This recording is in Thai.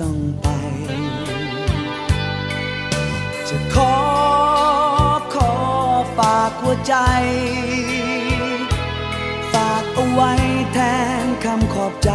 ต้องไป จะขอขอฝากหัวใจ ฝากเอาไว้แทนคำขอบใจ